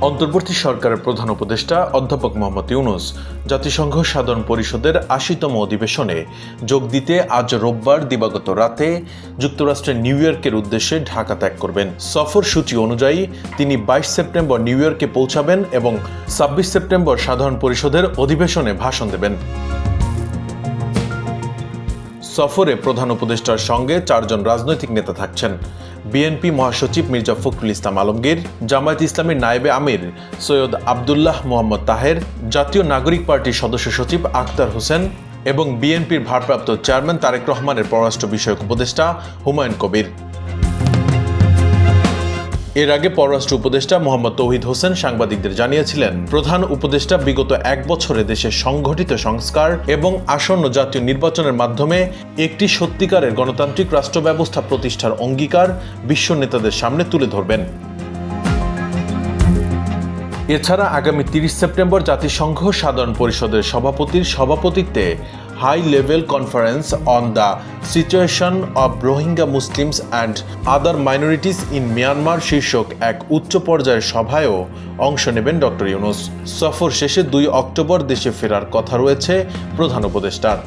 অন্তর্বর্তী সরকারের প্রধান উপদেষ্টা অধ্যাপক মোহাম্মদ ইউনুস জাতিসংঘ সাধারণ পরিষদের আশিতম অধিবেশনে যোগ দিতে আজ রোববার দিবাগত রাতে যুক্তরাষ্ট্রের নিউ ইয়র্কের উদ্দেশ্যে ঢাকা ত্যাগ করবেন। সফর সূচি অনুযায়ী তিনি বাইশ সেপ্টেম্বর নিউ ইয়র্কে পৌঁছাবেন এবং ছাব্বিশ সেপ্টেম্বর সাধারণ পরিষদের অধিবেশনে ভাষণ দেবেন। সফরে প্রধান উপদেষ্টার সঙ্গে চারজন রাজনৈতিক নেতা থাকছেন। বিএনপি মহাসচিব মির্জা ফখরুল ইসলাম আলমগীর, জামায়াত ইসলামের নায়েবে আমির সৈয়দ আবদুল্লাহ মোহাম্মদ তাহের, জাতীয় নাগরিক পার্টির সদস্য সচিব আখতার হোসেন এবং বিএনপির ভারপ্রাপ্ত চেয়ারম্যান তারেক রহমানের পররাষ্ট্র বিষয়ক উপদেষ্টা হুমায়ুন কবির। এর আগে পররাষ্ট্র উপদেষ্টা মোহাম্মদ তৌহিদ হোসেন সাংবাদিকদের জানিয়েছিলেন, প্রধান উপদেষ্টা বিগত এক বছরে দেশের সংগঠিত সংস্কার এবং আসন্ন জাতীয় নির্বাচনের মাধ্যমে একটি সত্যিকারের গণতান্ত্রিক রাষ্ট্র ব্যবস্থা প্রতিষ্ঠার অঙ্গীকার বিশ্ব নেতাদের সামনে তুলে ধরবেন। এছাড়া আগামী তিরিশ সেপ্টেম্বর জাতিসংঘ সাধারণ পরিষদের সভাপতির সভাপতিত্বে high level conference on the situation of Rohingya Muslims and other minorities in Myanmar শীর্ষক এক উচ্চ পর্যায়ের সভায়ও অংশ নেবেন ডক্টর ইউনুস। সফর শেষে দুই অক্টোবর দেশে ফেরার কথা রয়েছে প্রধান উপদেষ্টার।